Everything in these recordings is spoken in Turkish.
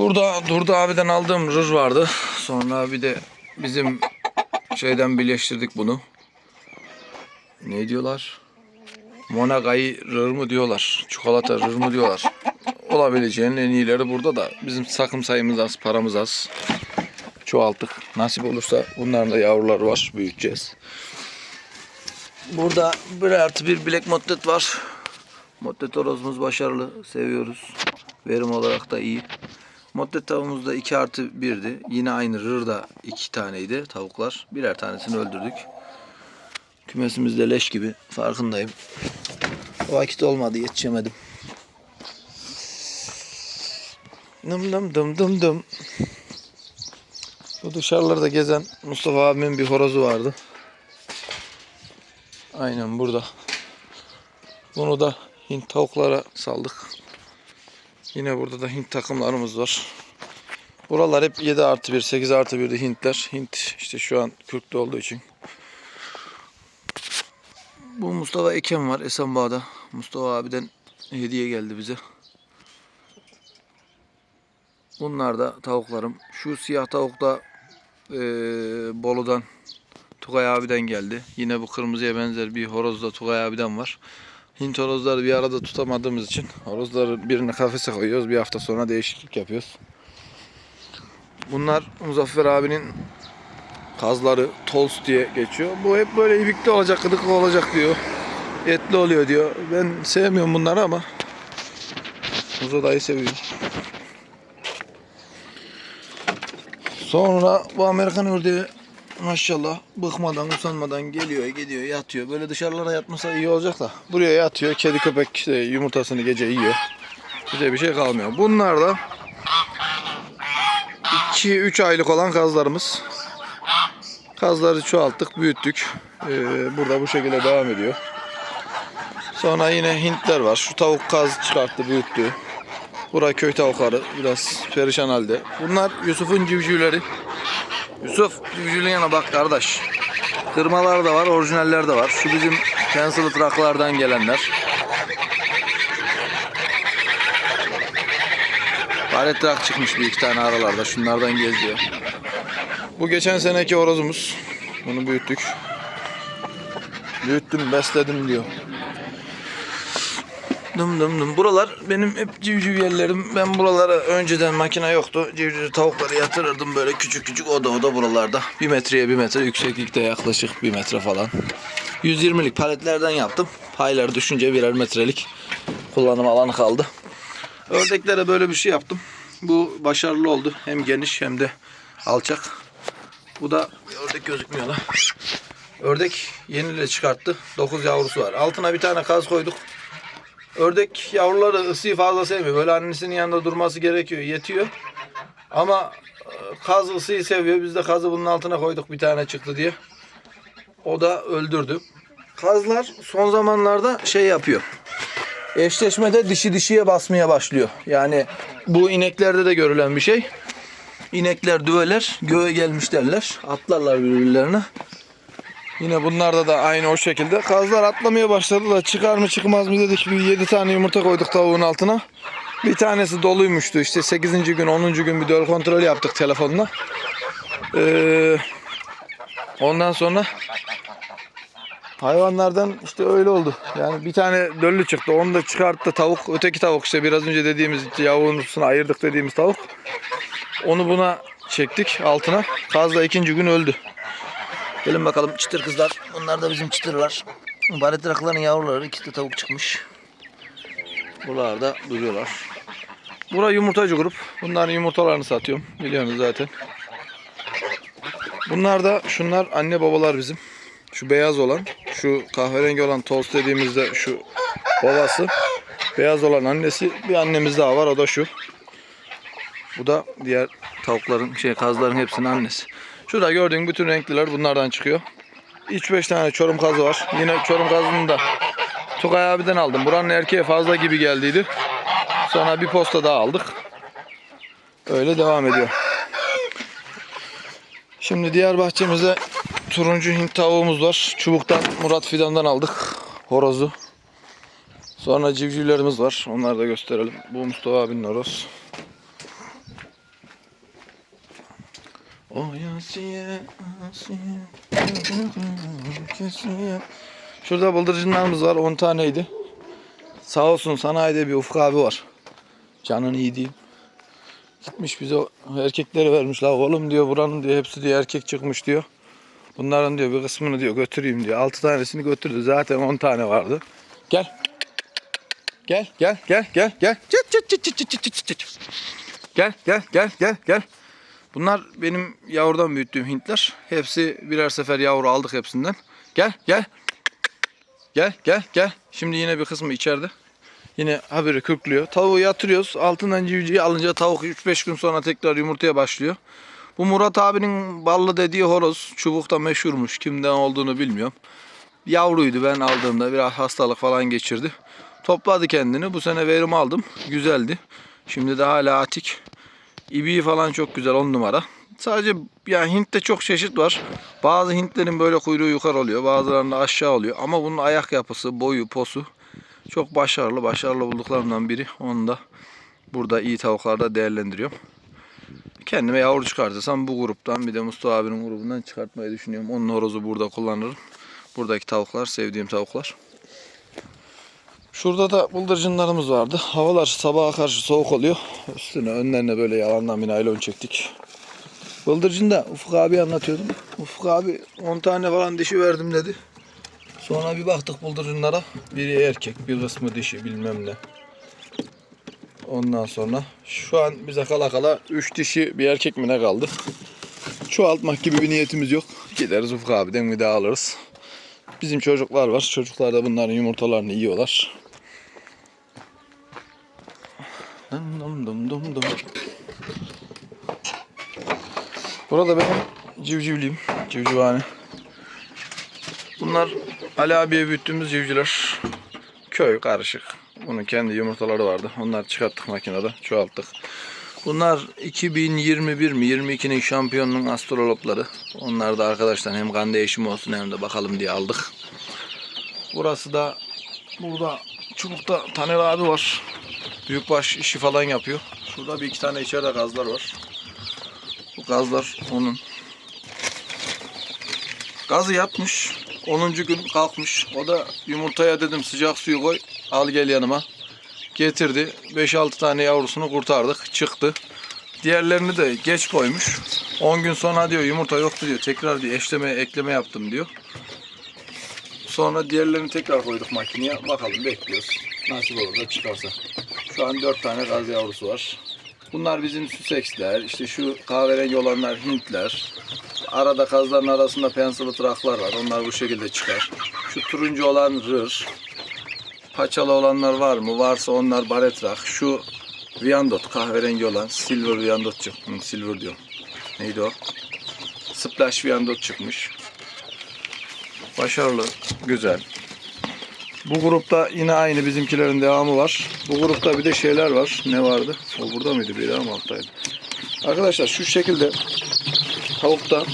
Burada Durdu abiden aldığım rır vardı. Sonra bir de bizim şeyden birleştirdik bunu. Ne diyorlar? Monaga'yı rır mı diyorlar. Çikolata rır mı diyorlar. Olabileceğinin en iyileri burada da. Bizim sakım sayımız az, paramız az. Çoğalttık. Nasip olursa bunların da yavruları var. Büyüteceğiz. Burada bir artı bir bilek moddet var. Moddet horozumuz başarılı. Seviyoruz. Verim olarak da iyi. Moddet tavuğumuz da 2 artı 1'di. Yine aynı rırda 2 taneydi tavuklar. Birer tanesini öldürdük. Kümesimizde leş gibi. Farkındayım. Vakit olmadı yetişemedim. Dım dım dım dım dım. Bu dışarılarda gezen Mustafa abimin bir horozu vardı. Aynen burada. Bunu da Hint tavuklara saldık. Yine burada da Hint takımlarımız var. Buralar hep 7 artı 1, 8 artı 1'de Hintler. Hint işte şu an Kürk'te olduğu için. Bu Mustafa Eken var Esenbağ'da. Mustafa abiden hediye geldi bize. Bunlar da tavuklarım. Şu siyah tavuk da eee, Bolu'dan Tugay abiden geldi. Yine bu kırmızıya benzer bir horoz da Tugay abiden var. Hint horozları bir arada tutamadığımız için horozları birini kafese koyuyoruz. Bir hafta sonra değişiklik yapıyoruz. Bunlar Muzaffer abinin kazları Tols diye geçiyor. Bu hep böyle ibikli olacak, gıdıklı olacak diyor. Etli oluyor diyor. Ben sevmiyorum bunları ama Muzo dayı seviyorum. Sonra bu Amerikan ördeği maşallah bıkmadan usanmadan geliyor gidiyor yatıyor. Böyle dışarılara yatmasa iyi olacak da. Buraya yatıyor. Kedi köpek işte yumurtasını gece yiyor. Bize bir şey kalmıyor. Bunlar da 2-3 aylık olan kazlarımız. Kazları çoğalttık, büyüttük. Ee, burada bu şekilde devam ediyor. Sonra yine Hintler var. Şu tavuk kaz çıkarttı, büyüttü. Bura köy tavukları biraz perişan halde. Bunlar Yusuf'un civcivleri. Yusuf yana bak kardeş. Kırmalar da var, orijinaller de var. Şu bizim pencil traklardan gelenler. Baret trak çıkmış bir iki tane aralarda. Şunlardan geziyor. Bu geçen seneki horozumuz. Bunu büyüttük. Büyüttüm, besledim diyor. Dım dım dım. Buralar benim hep civciv yerlerim. Ben buralara önceden makine yoktu. Civciv tavukları yatırırdım böyle küçük küçük oda oda buralarda. Bir metreye bir metre yükseklikte yaklaşık bir metre falan. 120'lik paletlerden yaptım. Payları düşünce birer metrelik kullanım alanı kaldı. Ördeklere böyle bir şey yaptım. Bu başarılı oldu. Hem geniş hem de alçak. Bu da ördek gözükmüyor da. Ördek yeniyle çıkarttı. 9 yavrusu var. Altına bir tane kaz koyduk. Ördek yavruları ısıyı fazla sevmiyor. Böyle annesinin yanında durması gerekiyor. Yetiyor. Ama e, kaz ısıyı seviyor. Biz de kazı bunun altına koyduk bir tane çıktı diye. O da öldürdü. Kazlar son zamanlarda şey yapıyor. Eşleşmede dişi dişiye basmaya başlıyor. Yani bu ineklerde de görülen bir şey. İnekler düveler, göğe gelmiş derler. Atlarlar birbirlerine. Yine bunlarda da aynı o şekilde. Kazlar atlamaya başladı da çıkar mı çıkmaz mı dedik. Bir 7 tane yumurta koyduk tavuğun altına. Bir tanesi doluymuştu. İşte 8. gün 10. gün bir döl kontrol yaptık telefonla. Ee, ondan sonra hayvanlardan işte öyle oldu. Yani bir tane döllü çıktı. Onu da çıkarttı tavuk. Öteki tavuk işte biraz önce dediğimiz yavrusunu ayırdık dediğimiz tavuk. Onu buna çektik altına. Kaz da ikinci gün öldü. Gelin bakalım çıtır kızlar. Bunlar da bizim çıtırlar. Baret rakıların yavruları. İkisi de tavuk çıkmış. Buralarda duruyorlar. Bura yumurtacı grup. Bunların yumurtalarını satıyorum. Biliyorsunuz zaten. Bunlar da şunlar anne babalar bizim. Şu beyaz olan, şu kahverengi olan tost dediğimizde şu babası. Beyaz olan annesi. Bir annemiz daha var o da şu. Bu da diğer tavukların, şey kazların hepsinin annesi. Şurada gördüğün bütün renkliler bunlardan çıkıyor. 3-5 tane çorum kazı var. Yine çorum kazını da Tugay abiden aldım. Buranın erkeğe fazla gibi geldiydi. Sonra bir posta daha aldık. Öyle devam ediyor. Şimdi diğer bahçemizde turuncu Hint tavuğumuz var. Çubuktan Murat Fidan'dan aldık. Horozu. Sonra civcivlerimiz var. Onları da gösterelim. Bu Mustafa abinin horoz. Şurada bıldırcınlarımız var 10 taneydi. Sağ olsun sanayide bir Ufuk abi var. Canın iyi diyeyim. Gitmiş bize erkekleri vermiş. La oğlum diyor buranın diyor hepsi diyor erkek çıkmış diyor. Bunların diyor bir kısmını diyor götüreyim diyor. 6 tanesini götürdü. Zaten 10 tane vardı. Gel. Gel gel gel gel gel. Çıt çıt çıt çıt çıt çıt çıt. Gel gel gel gel gel. Bunlar benim yavrudan büyüttüğüm Hintler. Hepsi birer sefer yavru aldık hepsinden. Gel gel. Gel gel gel. Şimdi yine bir kısmı içeride. Yine haberi kırklıyor. Tavuğu yatırıyoruz. Altından civcivi alınca tavuk 3-5 gün sonra tekrar yumurtaya başlıyor. Bu Murat abinin ballı dediği horoz çubukta meşhurmuş. Kimden olduğunu bilmiyorum. Yavruydu ben aldığımda biraz hastalık falan geçirdi. Topladı kendini. Bu sene verim aldım. Güzeldi. Şimdi de hala atik. İbiği falan çok güzel on numara. Sadece ya Hint'te çok çeşit var. Bazı Hintlerin böyle kuyruğu yukarı oluyor. Bazılarında aşağı oluyor. Ama bunun ayak yapısı, boyu, posu çok başarılı. Başarılı bulduklarımdan biri. Onu da burada iyi tavuklarda değerlendiriyorum. Kendime yavru çıkartırsam bu gruptan bir de Mustafa abinin grubundan çıkartmayı düşünüyorum. Onun horozu burada kullanırım. Buradaki tavuklar sevdiğim tavuklar. Şurada da bıldırcınlarımız vardı. Havalar sabaha karşı soğuk oluyor. Üstüne önlerine böyle yalandan bir naylon çektik. Bıldırcın da Ufuk abi anlatıyordum. Ufuk abi 10 tane falan dişi verdim dedi. Sonra bir baktık bıldırcınlara. Biri erkek, bir kısmı dişi bilmem ne. Ondan sonra şu an bize kala kala 3 dişi bir erkek mi ne kaldı. Çoğaltmak gibi bir niyetimiz yok. Gideriz Ufuk abiden bir daha alırız. Bizim çocuklar var. Çocuklar da bunların yumurtalarını yiyorlar. Dum dum dum dum dum. Burada benim civcivliyim. Civcivhane. Bunlar Ali abiye büyüttüğümüz civcivler. Köy karışık. Bunun kendi yumurtaları vardı. Onları çıkarttık makinede. Çoğalttık. Bunlar 2021 mi 22'nin şampiyonunun astrologları. Onlar da arkadaşlar hem kan değişimi olsun hem de bakalım diye aldık. Burası da burada çubukta Taner abi var. Büyükbaş işi falan yapıyor. Şurada bir iki tane içeride gazlar var. Bu gazlar onun. Gazı yapmış. 10. gün kalkmış. O da yumurtaya dedim sıcak suyu koy. Al gel yanıma. Getirdi. 5-6 tane yavrusunu kurtardık. Çıktı. Diğerlerini de geç koymuş. 10 gün sonra diyor yumurta yoktu diyor. Tekrar diyor eşleme ekleme yaptım diyor. Sonra diğerlerini tekrar koyduk makineye. Bakalım bekliyoruz. Nasip olur da çıkarsa. Şu an 4 tane gaz yavrusu var. Bunlar bizim Sussex'ler. İşte şu kahverengi olanlar Hintler. Arada kazların arasında pencil traklar var. Onlar bu şekilde çıkar. Şu turuncu olan rır. Paçalı olanlar var mı? Varsa onlar baretrak. Şu Viandot kahverengi olan Silver Viandot çıkmış. Silver diyorum. Neydi o? Splash Viandot çıkmış. Başarılı, güzel. Bu grupta yine aynı bizimkilerin devamı var. Bu grupta bir de şeyler var. Ne vardı? O burada mıydı? Biri ama alttaydı. Arkadaşlar şu şekilde tavukta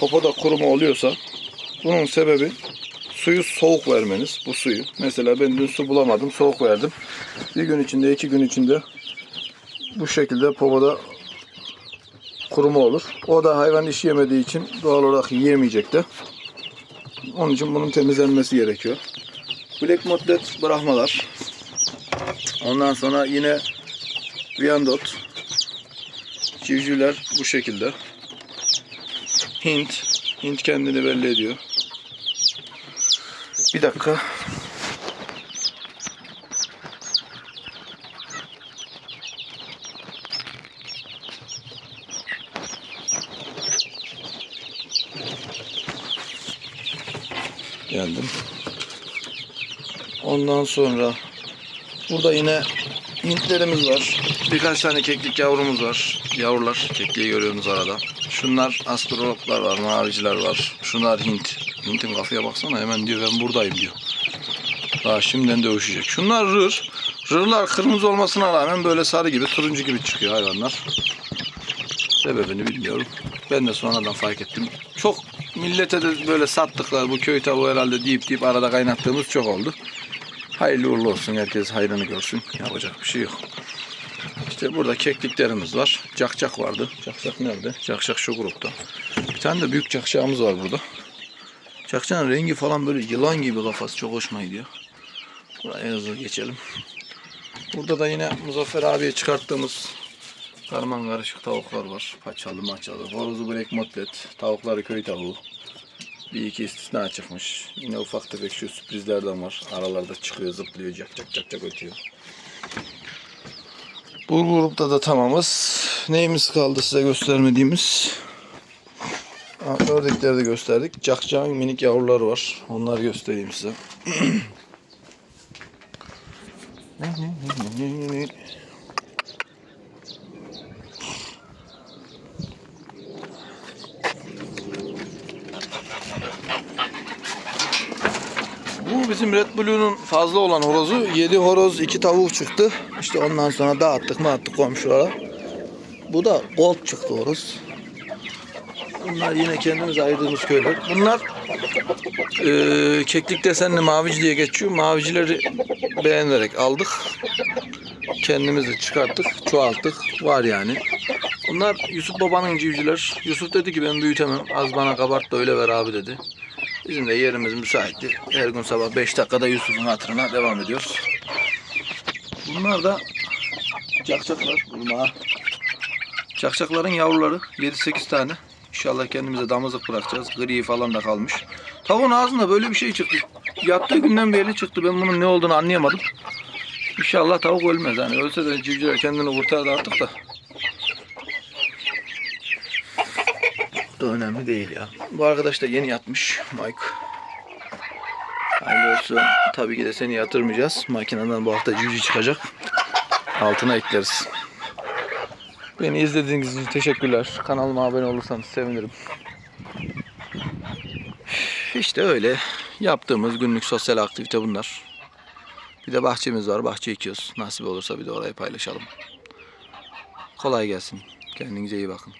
popoda kuruma oluyorsa bunun sebebi suyu soğuk vermeniz. Bu suyu. Mesela ben dün su bulamadım. Soğuk verdim. Bir gün içinde, iki gün içinde bu şekilde popoda kuruma olur. O da hayvan iş yemediği için doğal olarak yiyemeyecek de. Onun için bunun temizlenmesi gerekiyor. Black Motlet bırakmalar. Ondan sonra yine Viandot. Civcivler bu şekilde. Hint. Hint kendini belli ediyor. Bir dakika. Geldim. Ondan sonra burada yine Hintlerimiz var. Birkaç tane keklik yavrumuz var. Yavrular. Kekliği görüyorsunuz arada. Şunlar astrologlar var, maviciler var. Şunlar Hint. Hint'in kafaya baksana hemen diyor ben buradayım diyor. Daha şimdiden dövüşecek. Şunlar rır. Rırlar kırmızı olmasına rağmen böyle sarı gibi, turuncu gibi çıkıyor hayvanlar. Sebebini bilmiyorum. Ben de sonradan fark ettim. Çok millete de böyle sattıklar bu köy tavuğu herhalde deyip deyip arada kaynattığımız çok oldu. Hayırlı uğurlu olsun. Herkes hayrını görsün. Yapacak bir şey yok. İşte burada kekliklerimiz var. Cakcak vardı. Cakcak nerede? Cakcak şu grupta. Bir tane de büyük cakcağımız var burada. Cakcağın rengi falan böyle yılan gibi kafası. Çok hoşuma gidiyor. Buraya hızlı geçelim. Burada da yine Muzaffer abiye çıkarttığımız karman karışık tavuklar var. Paçalı maçalı. Horozu black motlet. Tavukları köy tavuğu. Bir iki istisna çıkmış. Yine ufak tefek şu sürprizlerden var. Aralarda çıkıyor, zıplıyor, cak cak cak cak ötüyor. Bu grupta da tamamız. Neyimiz kaldı size göstermediğimiz? Ördekleri de gösterdik. Cakcağın minik yavruları var. Onları göstereyim size. bizim Red Blue'nun fazla olan horozu. 7 horoz, 2 tavuk çıktı. İşte ondan sonra dağıttık mı attık komşulara. Bu da gold çıktı horoz. Bunlar yine kendimiz ayırdığımız köyler. Bunlar eee keklik desenli mavici diye geçiyor. Mavicileri beğenerek aldık. Kendimiz de çıkarttık, çoğalttık. Var yani. Bunlar Yusuf babanın civciler. Yusuf dedi ki ben büyütemem. Az bana kabart da öyle ver abi dedi. Bizim de yerimiz müsaitti. Her gün sabah 5 dakikada Yusuf'un hatırına devam ediyoruz. Bunlar da cakcaklar. Bunlar. Cakcakların yavruları 7-8 tane. İnşallah kendimize damızlık bırakacağız. Gri falan da kalmış. Tavuğun ağzında böyle bir şey çıktı. Yattığı günden beri çıktı. Ben bunun ne olduğunu anlayamadım. İnşallah tavuk ölmez. Yani ölse de civcivler kendini kurtardı artık da. Da önemli değil ya. Bu arkadaş da yeni yatmış Mike. Hayırlı olsun. Tabii ki de seni yatırmayacağız. Makineden bu hafta cüce çıkacak. Altına ekleriz. Beni izlediğiniz için teşekkürler. Kanalıma abone olursanız sevinirim. İşte öyle. Yaptığımız günlük sosyal aktivite bunlar. Bir de bahçemiz var. Bahçe ekiyoruz. Nasip olursa bir de orayı paylaşalım. Kolay gelsin. Kendinize iyi bakın.